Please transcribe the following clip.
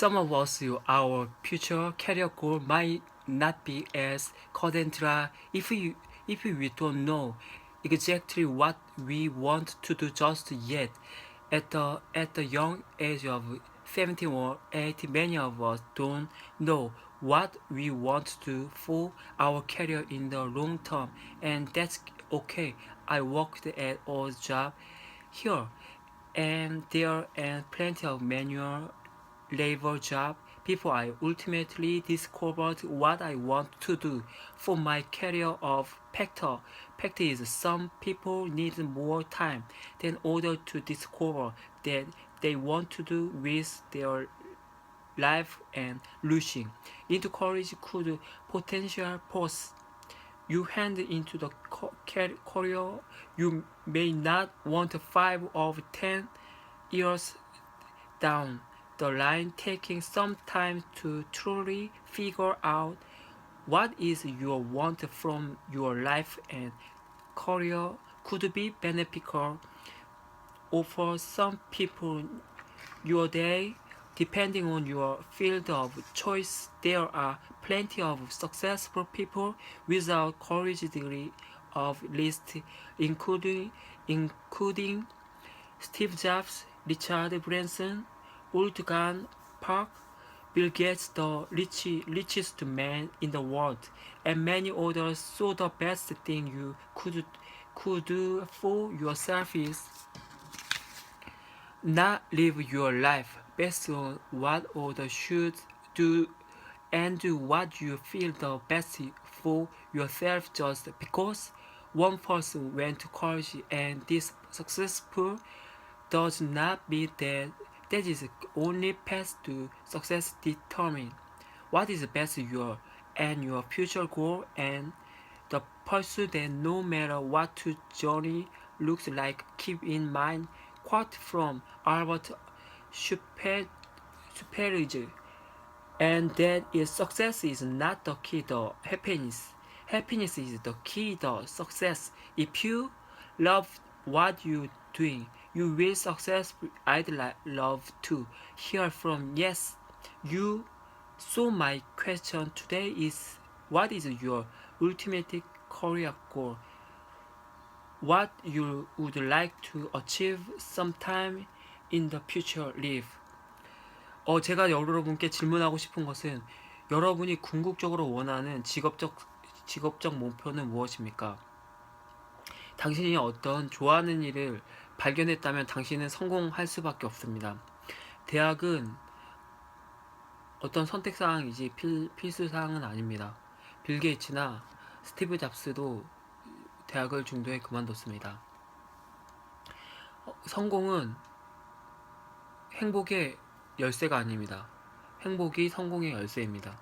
Some of us, our future career goal might not be as concentrated if we, if we don't know exactly what we want to do just yet. At the, at the young age of 17 or 18, many of us don't know what we want to do for our career in the long term, and that's okay. I worked at odd job here, and there are plenty of manual labor job. before I ultimately discovered what I want to do for my career of factor. Fact is some people need more time than order to discover that they want to do with their life and losing into college could potential pose you hand into the career you may not want five of ten years down the line taking some time to truly figure out what is your want from your life and career could be beneficial. Or for some people your day depending on your field of choice there are plenty of successful people without college degree of list including including Steve Jobs, Richard Branson, Wolfgang Park, Bill Gates, the rich, richest man in the world, and many others. So the best thing you could could do for yourself is not live your life based on what others should do and do what you feel the best for yourself just because one person went to college and is successful does not mean that that is only path to success determine what is best your and your future goal and the pursuit that no matter what to journey looks like keep in mind quote from Albert Schuperidge and that is success is not the key to happiness. Happiness is the key to success. If you love what you're doing you will success i'd love to hear from yes you so my question today is what is your ultimate career goal what you would like to achieve sometime in the future live 어, 제가 여러분께 질문하고 싶은 것은 여러분이 궁극적으로 원하는 직업적 직업적 목표는 무엇입니까? 당신이 어떤 좋아하는 일을 발견했다면 당신은 성공할 수밖에 없습니다. 대학은 어떤 선택 사항이지 필, 필수 사항은 아닙니다. 빌 게이츠나 스티브 잡스도 대학을 중도에 그만뒀습니다. 어, 성공은 행복의 열쇠가 아닙니다. 행복이 성공의 열쇠입니다.